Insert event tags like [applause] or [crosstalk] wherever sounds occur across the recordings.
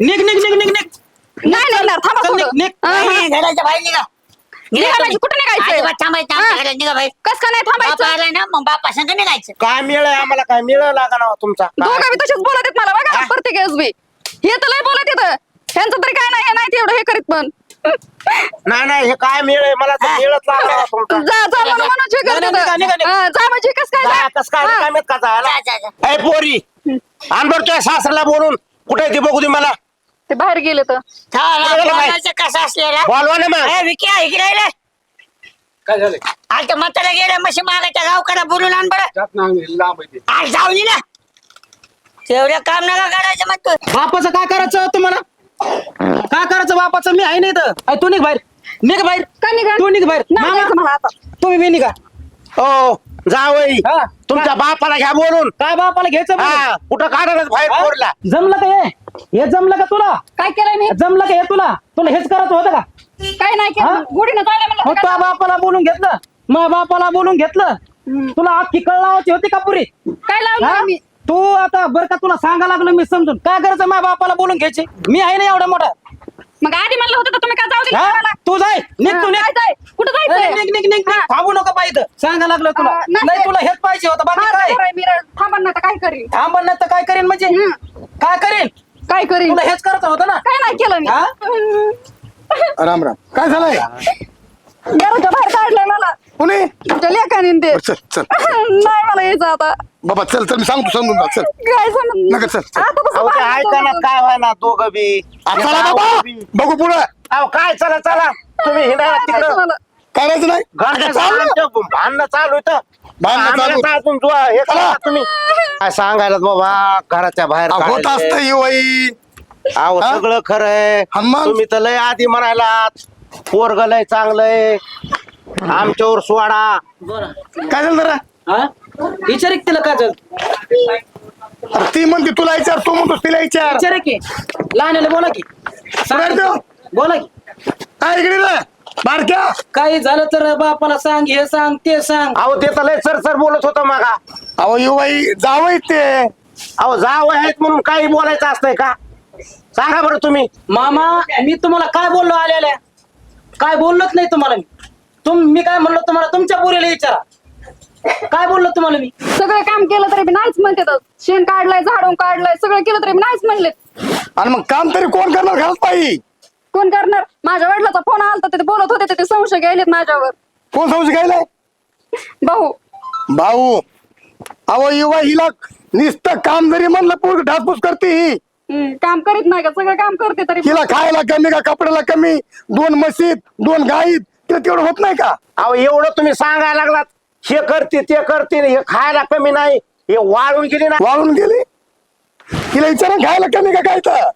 निघ निघ निघ निघ निघ नाही निघणार थांबा चल, निघ, थोडं. निघ. हा, नाही, घराच्या बाहेर निघा निघा म्हणजे कुठं निघायचं? अजिबात थांबायचं हा. आमच्या घरात निघा बाहेर कस का नाही बाप थांबायचं आलाय ना मग बापा संग निघायचं काय मिळ आहे आम्हाला काय मिळ लागा ना तुमचा काय? दोघं बी तसेच बोलत आहेत मला बघा हा? प्रत्येक वेळेस बी हे तर लय बोलत येतं ह्यांचं तरी काय नाही हे नाही तेवढं हे करीत पण नाही नाही हे काय मिळ आहे मला तर. मिळत लागला तुमचा जा जा म्हणून म्हणून जे करत नाही, निघा, निघा, येतं. निघा. हा, जा म्हणजे कस काय काय जा? कस काय हा. काय माहीत का जायला जा, जा, जा. ए पोरी तुझ्या सासऱ्याला बोलून कुठे ती बघू दे मला. ते बाहेर गेले तर. कसं असलेला बोलवा ना मग. ए, विकी आहे इकडे ये रे. काय झालंय आज तर म्हातारा गेल्या मशी मागाच्या गावकडे बोलून आण बरं. जात नाही लांब आहे ते. आज जाऊ दे ना. तेवढं काम नका करायचं मग तू. बापाचं काय करायचं तुम्हाला? काय करायचं बापाचं? मी आहे नाही तर अय, तू निघ बाहेर. निघ बाहेर. काय निघा तू निघ बाहेर. नाही आता. तुम्ही बी निघा. हो जावई हा. तुमच्या बापाला घ्या बोलून काय बापाला घ्यायचं हा, कुठं काढायला बाहेर हा? पोरला? जमलं का हे? हे जमलं का तुला? काय केलंय मी? जमलं का हे तुला? तुला हेच करत होतं का? काय नाही हा? केलं गुढीनं मग तुझ्या काय बापाला बोलून घेतलं? मग बापाला बोलून घेतलं? तुला अख्खी कळ लावायची होती का पुरी? काय लावलं हा? मी तू आता बरं का तुला सांगा लागलं मी समजून. काय करायचं माझ्या बापाला बोलून घ्यायची? मी आहे ना एवढा मोठा मग आधी म्हणलं होतं तर तुम्ही काय जाऊ हा? दिलं मला? तू जाय. निघ तू निघ. काय जाय? कुठं जायचंय? निघ निघ निघ निघ. थांबू नको पाहिजे सांगा लागलं तुला. नाही. नाही तुला हेच पाहिजे होतं. बाकी हा, काय? थांबा ना आता काय करीन? थांब नाही तर काय करीन म्हणजे? हम्म. काय करीन? काय करीन? तुला हेच करत होतं ना? काय नाही केलं मी. हा? राम राम. काय झालंय? घराच्या बाहेर काढलंय मला. तुमच्या लेखाने ते. चल चल. नाही मला यायचं आता. बाबा चल चल मी सांगतो समजून जा चल. काय समज नका, चल, चल. आता कसं अहो, ते बाहेर ऐका ना जाऊ? काय दोघं बी? आ, चला बाबा. बघू पुढे. अहो काय चला चला. तुम्ही हिंडायला काय तिकडं. तुम्हाला? करायचं नाही? चालू. भांडणं भांडणं चालू भांडणं आम्हाला चालू. हे करा. तुम्ही. काय सांगायला बाबा? घराच्या बाहेर अहो, होत. असतं ही वही. अहो हा? सगळं खरं आहे. हा मग? तुम्ही तर लय आधी म्हणायला पोरग लय चांगलंय. आमच्यावर सोडा. काय झालं जरा? हा? विचार एक तिला काय झालं अरे ती म्हणते तुला विचार तू म्हणतो तिला विचार. विचार की लहान बोला की. ठेव. बोला की. काय इकडे रे बारक्या? काही झालं तर बापाला सांग हे सांग ते सांग. अहो ते तर लय सर सर बोलत होतं मागा. अहो वही जावई ते. अहो जाव आहेत म्हणून काही बोलायचं असतंय का? सांगा बरं तुम्ही. मामा मी तुम्हाला काय बोललो आलेल्या? काय बोललोच नाही तुम्हाला मी. तुम मी काय म्हणलो तुम्हाला? तुमच्या पोरीला विचारा. काय बोललो तुम्हाला मी? सगळं काम केलं तरी मी नाहीच म्हणते तर. शेण काढलंय झाडून काढलंय सगळं केलं तरी मी नाहीच म्हणले. आणि मग काम तरी कोण करणार घरात पाहिजे कोण करणार? माझ्या वडिलाचा फोन आलता तर ते बोलत होते ते संशय गेलेत माझ्यावर. कोण समजू घ्यायलाय भाऊ. भाऊ अहो युवा हिला नुसतं काम जरी म्हणलं पूर्ण ढासपूस करते ही. हम्म, काम करीत नाही का? सगळं काम करते तरी हिला खायला कमी का कपड्याला कमी? दोन म्हशीत दोन गाईत तिला तेवढं होत नाही का? अहो एवढं तुम्ही सांगायला लागलात. हे करते ते करते हे खायला कमी नाही. हे वाळून गेली ना. वाळून गेली? तिला विचारा खायला कमी का काय तर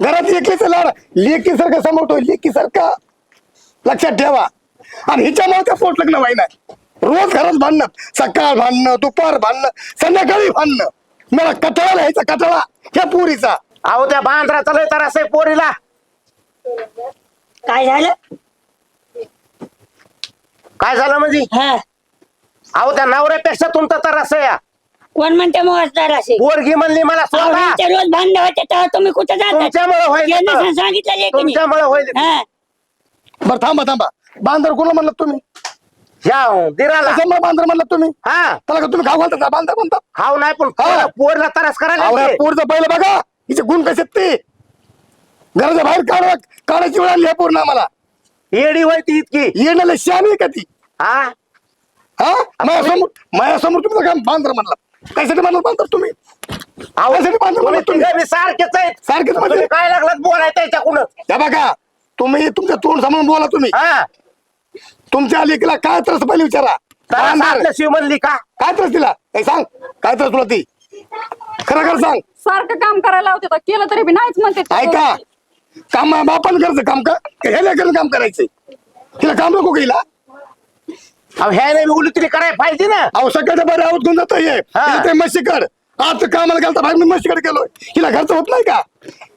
घरात एकलीच लाड लेकी सारखं समोरतो लेकी सारखा लक्षात ठेवा. आणि हिच्यामुळे त्या पोट लग्न व्हाय नाही. रोज घरात भांडणं सकाळ भांडणं दुपार भांडणं संध्याकाळी भांडणं. मला कटाळा लिहायचा कटाळा. ह्या पुरीचा. अहो त्या बांद्राचा लय तर असं पोरीला. काय झालं? काय झालं म्हणजे? हा. अहो त्या नवऱ्यापेक्षा तुमचा तर असं या कोण म्हणते मोजदार असे? पोरगी म्हणली मला सोडा. रोज भांडण होते तेव्हा तुम्ही कुठे जातात तुमच्यामुळे होईल यांना इथं. सांगितलं लेकीने. तुमच्यामुळे होईल. हा. बरं थांबा थांबा. बांधर कोणा म्हणलं तुम्ही? या दिराला. बांधर म्हणलं तुम्ही? हा. त्याला का तुम्ही खाऊ घालता? बांधर म्हणता खाऊ नाही पण हा. पोरला तरस करायला लागते. पोरचं पहिलं बघा. हिचे गुण कसे आहेत ते? घराच्या बाहेर काढा काढायची वेळ आली पूर्ण आम्हाला. येडी होय ती इतकी. येण्याला शान आहे का ती? हा? हा? माझ्यासमोर माझ्यासमोर तुमचं काम बांधर म्हणला. कशासाठी म्हणलं बांधर तुम्ही? कशासाठी बांधर म्हणलं तुम्ही? तुम्ही सारखेच आहेत. सारखेच म्हणजे? तुम्ही काय लागलात बोलायचं त्याच्याकडूनच? त्या बघा तुम्ही तुमचं तोंड सांभाळून बोला तुम्ही. हा. तुमच्या लेकीला काय त्रास पहिले विचारा. बांधर. आपल्याशी म्हणली का? काय त्रास तिला हे सांग. काय त्रास तुला ती? खरं खरं सांग. सारखं काम करायला होते तर केलं तरी मी नाहीच म्हणते ते. ऐका. काम बापान करायचं काम का? हे लेकरं काम करायचंय. तिला काम नको का हिला? अहो ह्या नाही उली तरी करायला पाहिजे ना. अहो सकाळच्या बरं आहोत घेऊन जात ये हा. हिला ते म्हशीकड. आज कामाला गेलता बाहेर मी म्हशीकडे गेलोय. हिला घरचं होत नाही का?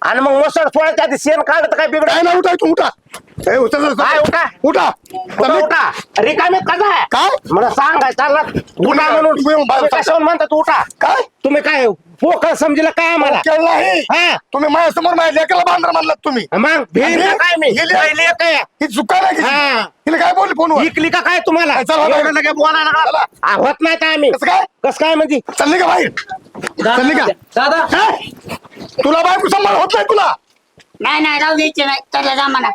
आणि मग मसळ सोळाच्या आधी शेण काढत काय बिघड काय ना उठा तू उठा. ए, उठा जरा. काय उठा? उठा. उठा उठा. रिकामे कसा आहे काय? मला सांगाय चालला. उठा उठा. म्हणून. तुम्ही तुम्ही कशावर म्हणतात उठा? काय? तुम्ही काय पोकळ समजलं काय आम्हाला? केलं नाही. हा. तुम्ही माझ्यासमोर माझ्या लेकरला बांधर मानलात तुम्ही. मग काय मी? पहिले काय ही चुका नाही. हा. हिला काय बोलली फोनवर? इकली का काय तुम्हाला? चला, चला. एवढं लगे बोलायला लागला. चला. आ, होत नाही का आम्ही. कसं काय? कस काय म्हणजे? चालली का बाहेर? चालली का? दादा. काय? तुला बायको सांभाळ होत नाही तुला? नाही नाही राहू द्यायचे नाही. चला जा म्हणा.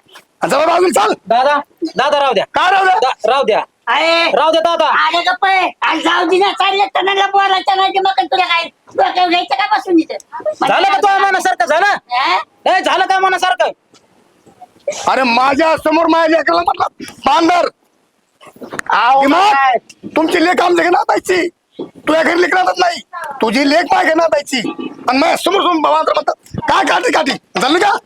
बाजून चाल. दादा दादा राहू द्या. काय राहू द्या? दा- राहू द्या. अरे! राहू द्या दादा अरे गप्प आहे. आज जाऊ दे ना चालले त्यांना बोलायचं नाही की मग तुला काय डोक्यावर घ्यायचं का बसून इथं? झालं का तो मनासारखं? झालं? हा? ए झालं काय मनासारखं? अरे माझ्यासमोर माझ्या लेकरला म्हटलं बांधर. आहो, काय? तुमची लेख आमच्या घरी नातायची तुझ्या घरी लेख नातच नाही. तुझी लेख माझ्या घरी नातायची आणि माझ्यासमोर समोर बांधर म्हणतात काय काठी काठी? झालं का?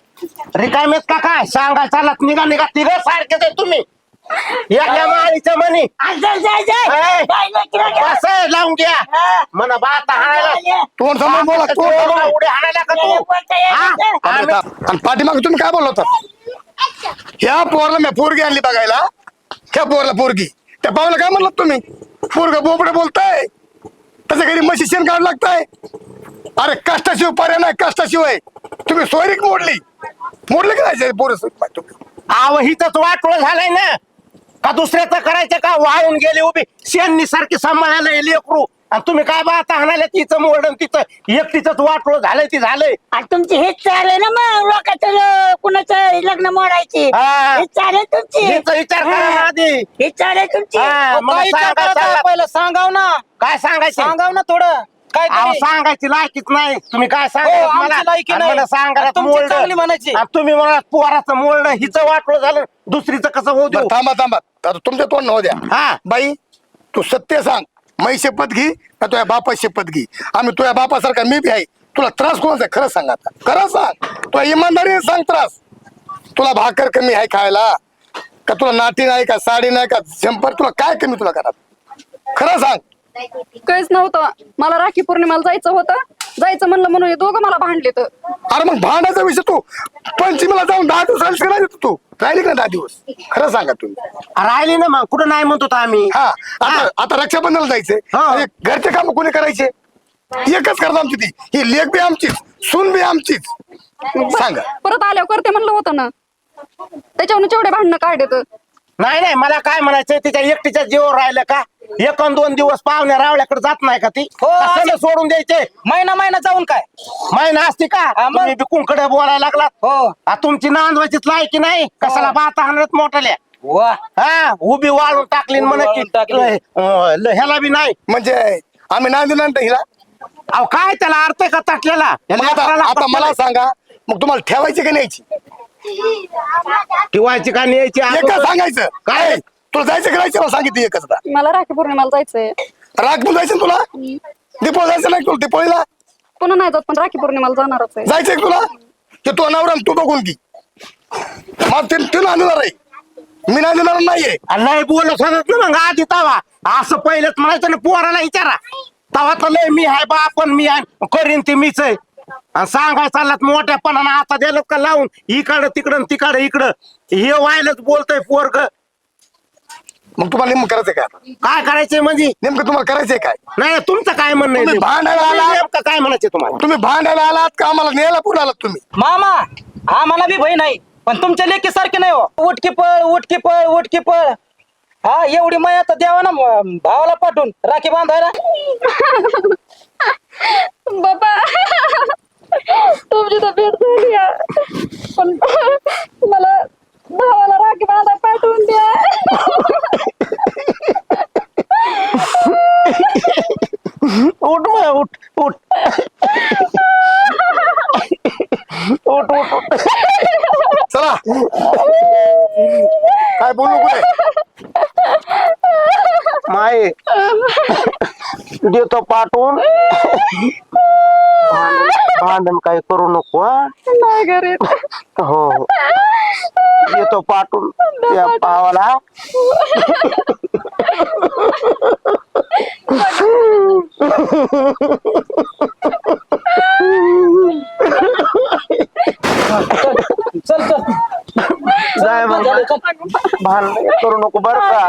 रिकामेत का काय? सांगा चालत निघा निघा. तिघ सारखेच आहे तुम्ही. या म्हणी लावून घ्या. म्हणा बात हाणायला. तोंड समोर बोला तोंड समोर. हाणायला का तू? हा? आणि पाठीमागे तुम्ही काय बोलला होता? ह्या पोरला मी पोरगी आणली बघायला. ह्या पोरला पोरगी. त्या पाहुला काय म्हणलात तुम्ही? पोरग बोबडे बोलताय. त्याच्या घरी म्हशी शेण काढ लागताय. अरे कष्टाशिवाय पर्याय नाही कष्टाशिवाय. तुम्ही सोयरीक मोडली. मोडली का नाही पोरं तुम्ही आव हिच वाटोळ झालंय ना. का दुसऱ्याचं करायचं का? वाळून गेली उभी. शेणनी सारखी सांभाळायला लेकरू. आणि तुम्ही काय बाता हाणायला तिचं मोडन तिचं एकटीच वाटोळ झालंय ती झालंय. आणि तुमची हेच चालू ना मग लोकांचं ल- कुणाचं लग्न मोडायची? हा. हेच चालू आहे तुमची? हिचा विचार करा ना आधी. हेच चालू आहे तुमची? हा, मला सांगा. पहिलं सांगाव ना. काय सांगायचं? सांगाव ना थोडं. काय अहो तरी. सांगायची लायकीच नाही. तुम्ही काय हो, सांगा आमची लायकी नाही. सांगा तुमची चांगली म्हणायची. तुम्ही म्हणा पोराचं मोडणं हिचं वाटलं झालं दुसरीचं कसं होऊ देऊ? बरं, थांबा थांबा. आता तुमच्या तोंड नव्ह द्या हा. बाई तू सत्य सांग. मै शपथ घे का तुझ्या बापा शपथ घे? आम्ही तुझ्या बापासारखा मी बी आहे. तुला त्रास कोणाचा आहे? खरं सांग आता. खरं सांग. तुला इमानदारीने सांग त्रास. तुला भाकर कमी आहे खायला. का तुला नाटी नाही का साडी नाही का झंपर? तुला काय कमी तुला घरात? खरं सांग. काहीच नव्हतं. मला राखी पौर्णिमाला जायचं होतं. जायचं म्हणलं म्हणून हे दोघं मला भांडले तर. अरे मग भांडायचा विषय तू. पंचमीला जाऊन दहा दिवस राहिलीस का नाही तू? राहिली का दहा दिवस? खरं सांगा तुम्ही. राहिली ना मग. कुठं नाही म्हणतो आम्ही. हा. आता आता रक्षाबंधनला जायचंय. हा. आणि घरचे काम कोणी करायचे? एकच करता आमची ती. ही लेख बी आमचीच सून बी आमचीच. सांगा. परत आल्यावर करते म्हणलं होतं ना. त्याच्यावरून जेवढे भांडणं काढले तर. नाही नाही. मला काय म्हणायचंय? तिच्या एकटीच्या जीवावर राहिलं का? एक दोन दिवस पाहुण्या रावल्याकडे जात नाही का ती? हो, असे- सोडून द्यायचे? महिना महिना जाऊन काय? महिना असते का? हा, मग. तुम्ही बिकुंकडे बोलायला लागलात. हो. आ, तुमची नांदवायचीच लायकी नाही? कशाला बात आणत मोठ्याल्या वा. हा उभी वाळून टाकली न म्हणे वाळून की टाकली. अं, ल- ह्याला बी नाही. म्हणजे आम्ही नाही दिलं ना हिला? अहो काय त्याला अर्थ आहे का टाकलेला मग आता आता मला सांगा मग तुम्हाला ठेवायची का न्यायची? ठेवायची का न्यायची? एकच सांगायचं. काय? काय तुला जायचं का नाही सांगितलं एकच मला राखी पौर्णिमाला जायचंय. राग पण जायचं ना तुला? दीपोळी जायचं नाही तुला? दीपोळीला पुन्हा नाही जात पण राखी पौर्णिमाला जाणारच आहे. जायचंय का तुला? की तू नवरा तू बघून की मग ते तू नाही देणार आहे. मी नाही देणार नाहीये. लय बोलत होत ना मग आधी तवा. असं पहिलेच म्हणायचं ना पोराला विचारा. तवा तर लय मी आहे बा पण मी आहे करीन ती मीच आहे. आणि सांगाय चाललात मोठ्यापणानं आता दिलं का लावून. इकडं तिकडं तिकडं इकडं. हे व्हायलाच बोलतय पोरग. मग तुम्हाला नेमकं करायचंय काय आता? काय करायचंय म्हणजे? नेमकं तुम्हाला करायचंय काय? नाही तुमचं काय म्हणणं आहे तुम्ही नेमकं? भांडायला तुम्ही आला? नेमकं काय म्हणायचं तुम्हाला? तुम्ही भांडायला आलात का? आम्हाला न्यायला पुढे आलात तुम्ही. मामा आम्हाला बी भय नाही पण तुमच्या लेकी सारखे नाही हो. उठकी पळ उठकी पळ उठकी पळ. हा एवढी माया तर द्यावा ना म- भावाला पाठवून. राखी बांधायला [laughs] बाबा तुमची तर भेट झाली आहे. पण मला भावाला राखी बांधा पाठवून द्या उठ मग उठ उठ उठ उठ उठ चला काय बोलू कुठे माय देतो पाठवून. भांडण- काही करू नको हा? नाही घरी. हो हो. देतो पाठवून त्या पावाला चल चल. जाय मग. भांडण करू नको बर का.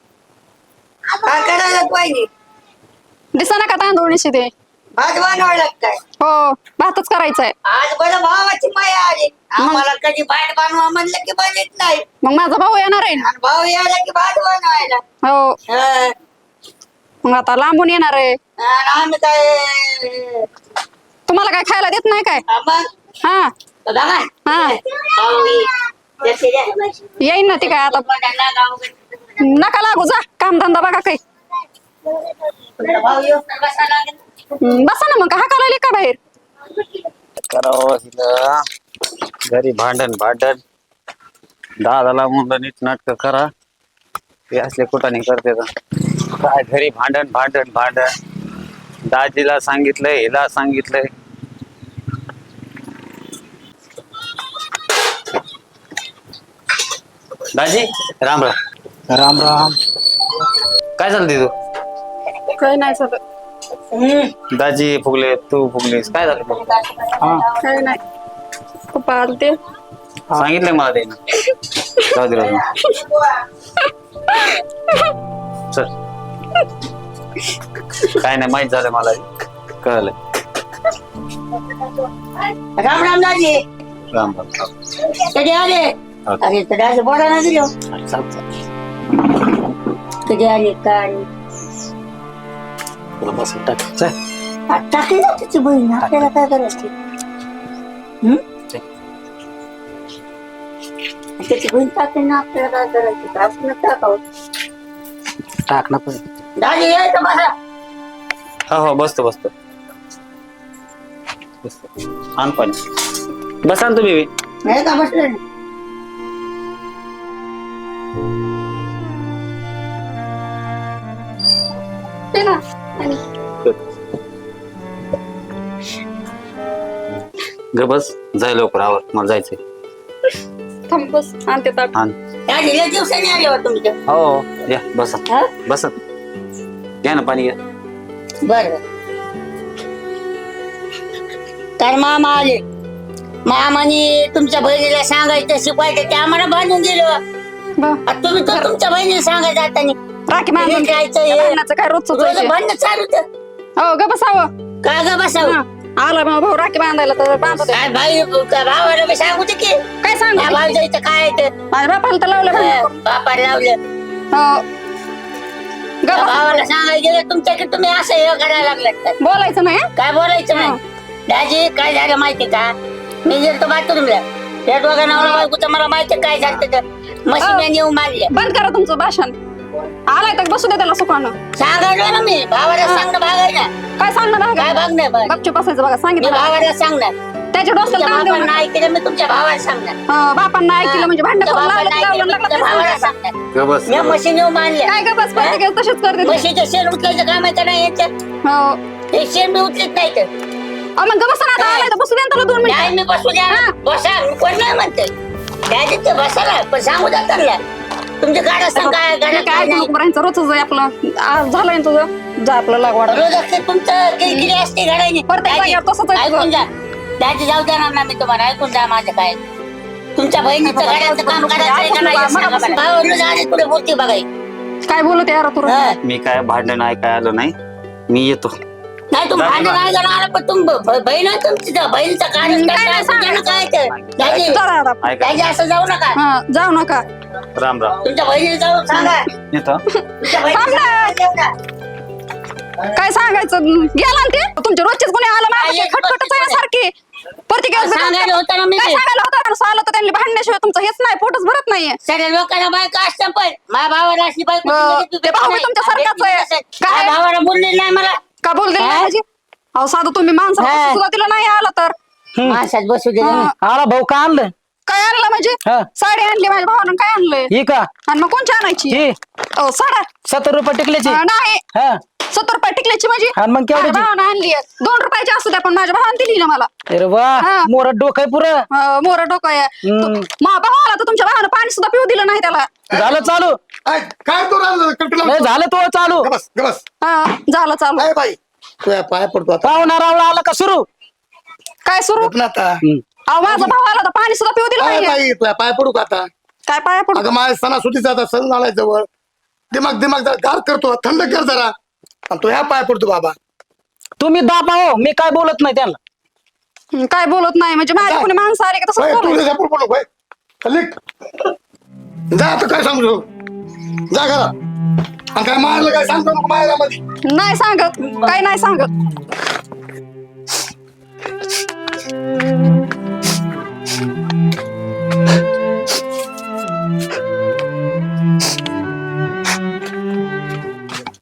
पाहिजे दिसा ना का तांदूळ ते भात बनवावं लागतंय हो भातच करायचंय. आज बरं भावाची माया आली. आम्हाला कधी भात बनवा म्हणलं की बनत नाही. मग माझा भाऊ येणार आहे ना? आणि भाऊ यायला की भात बनवायला. हो. हं. मग आता लांबून येणार आहे. आणि आम्ही काय तुम्हाला काय खायला देत नाही काय? हा हा. हा. भाऊ ये. येईन ना ती काय आता. नका लागू जा. काम धंदा बघा काही. बसा हम्म, बसा ना मग हा करायला का बाहेर? करावं हिला. घरी भांडण भांडण. दादाला म्हणलं नीट नाटक करा. ते असले कुठाने करते तर. काय घरी भांडण भांडण भांडण. दाजीला सांगितलंय हिला सांगितलंय. दाजी राम राम. राम राम। काय झालं तिथं काही नाही सगळं दाजी फुगले तू फुगलीस. काय झालं मग? हा. काही नाही. पप्पा आलते. सांगितलंय मला ते. जाऊ दे राहू दे. चल. काय नाही माहित झालं मला. कळलं. राम राम दाजी. राम राम कधी आले? अरे तर दाजी बोला ना दिलो. कधी आले काय तुला बसून टाक चल टाकली ना तिची बहीण आपल्याला काय करायची? त्याची बहीण टाकली ना आपल्याला काय करायचं आपण टाकावं टाक ना पण दाजी यायचं बसा हो हो बसतो बसतो बसतो आण पाणी बसा ना तुम्ही बी. नाही का बसलं ना ते ना ग बस. जाय लवकर आवर. मला जायचंय. थांब बस. आणते ताट. आण दाजी लय दिवसांनी आले हो तुमच्या. हो या बसा. हा? बसा. घ्या ना पाणी घ्या. बर. तर मामा आले. मामाने तुमच्या बहिणीला सांगायचं शिकवायचं ते आम्हाला बांधून दिलं. ब- आता तुम्ही तर तुमच्या बहिणीला सांगायचं आता नाही. राखी बांधून हे खायचं, हे. भांडणाचं काय रोजच रोज भांडण चालू. हो ग बसावं. काय ग बसाव? आला मग भाऊ राखी बांधायला तर बांधतो ते. काय भाई का भावाला मी सांगू की? काय सांगू या भावच्या इथं काय आहे ते? माझ्या बापाला तर लावलं भांडण. हं, बापाला लावलं. हो. ग त्या बस. भावाला सांगायला गेलं तुमच्याकडे तुम्ही असं हे करायला लागलात काय? बोलायचं नाही हं? काय बोलायचं नाही? दाजी काय झालं माहिती का? मी गेलतो बाथरूमला. त्या दोघा नवरा बायकोचं मला माहिती काय झालं तर मशीन येऊन मारले बंद करा तुमचं भाषण. आलाय तर बसू दे त्याला सुखानं. सांगायला ना मी भावाला सांगणं भागायला काय सांगणार काय आहे भाग नाही बघ? गपचूप बसायचं बघा मी सांगितलं भावाला सांगणार. त्याच्या तुमच्या ताण देऊ बापांना नका. ऐकलं मी तुमच्या भावाला सांगणार. हं, बापांना ऐकलं म्हणजे भांडण तुमच्या करून बापांना लावलं की ऐकलं लावलं, मी लागलं तुमच्या की भावाला सांगायचं. सांगणार. ग बस. मी मशीन येऊन मानले काय ग बस प्रत्येक वेळेस तसेच करते ते. म्हशीचं शेण उचलायचं काम आहे का नाही याच्यात. हो. हे शेण मी उचलीत नाही तर. अहो, मग बसा ना आता आलाय तर बसू दे ना त्याला दोन नाही मी बसू द्या. बसा मी कोण नाही म्हणते. तिथे बसायला पण सांगू द्या त्यांना. तुमच्या गाड्या सांग काय गाड्या काय काय नाही राहायचं रोजच आहे आपलं. आज झालंय ना तुझं? जा आपलं लागवड. रोज असते तुमचं? किरकिरी असते गाड्याने प्रत्येक जागेवर तसंच आहे तुझं. ऐकून जा. त्याची जाऊ देणार ना मी तुम्हाला ऐकून जा माझं काय. तुमच्या बहिणीचं गाड्याचं काम करायचं आहे का नाही हे सांगा पुढे बोलते बघाय काय बोलत यार तू मी काय भांडण ऐकाय आलो नाही. मी येतो. नाही तुम्ही दादी भांडण नाही जाणार पण तुम ब- बहीण आहे तुमची तर. बहिणीचं काय काय नाही सांगायचं. काय ते? दाजी ऐका. दाजी असं जाऊ नका. हा जाऊ नका. राम राम तुमच्या बहिणीला जाऊन सांगा येतो तुमच्या थांब बहिणीला ना. काय सांगायचं गेला ना ते तुमच्या रोजचेच कोणी आलं माझ्या एक खटखटच आहे गोष्ट सारखी प्रत्येक वेळेस सांगायला होतं ना मी काय ते. सांगायला होतं माणूस आलं तर त्यांनी भांडण्याशिवाय तुमचं हेच नाही पोटच भरत नाहीये सगळ्या लोकांना बायका असतात पण माझ्या भावाला अशी बायको हो, दिली ते भाऊ नाही. तुमच्या सारखाच आहे. माझ्या काय? भावाला बोलले नाही मला का बोल दिलं? नाही माझी अहो साधं तुम्ही माणसाला हा. सुद्धा तिला नाही आलं तर माणसात बसू दे. आला भाऊ का आणलं काय आणलं म्हणजे? हा. साडी आणली माझ्या भावानं काय आणलंय? ही का? आणि मग कोणची आणायची? ही. अहो साड्या. सत्तर रुपये टिकल्याची. अं, नाही. हा. सत्तर रुपये टिकल्याची म्हणजे? आणि मग केवढ्याची? माझ्या भावानं आणली दोन रुपयाची असू द्या पण माझ्या भावाने दिली ना मला. अरे वा हा. मोरत डोकं आहे पुरं. अं, मोर डोकं आहे. हम्म. मा भावाला तर तुमच्या भावानं पाणी सुद्धा पिऊ दिलं नाही त्याला. झालं चालू. ऐ, काय तो राहिलं? कल्टी नाही लावतो. झालं तो चालू. हा झालं चालू. बाई तुझ्या पाय पडतो आता. पाहुणा रावळा आला का सुरू? काय सुरू? गप ना आता. पाणी सुद्धा पिऊ काय पाय पडू का आता? काय पाय पडू? अगं माझ्या सणासुदीचा जाता सण आलाय जवळ. दिमाग दिमाग जरा गार करतो थंड कर जरा. आणि तो ह्या पाय पडतो बाबा. तुम्ही दाबा हो मी काय बोलत नाही त्याला काय बोलत नाही म्हणजे माझ्या कोणी माणसं आले का तसं तू बोलत भाई खाल्ली जा आता काय सांगू जा घरा आणि काय मारलं काय सांगतो नाही सांगत काय नाही सांगत.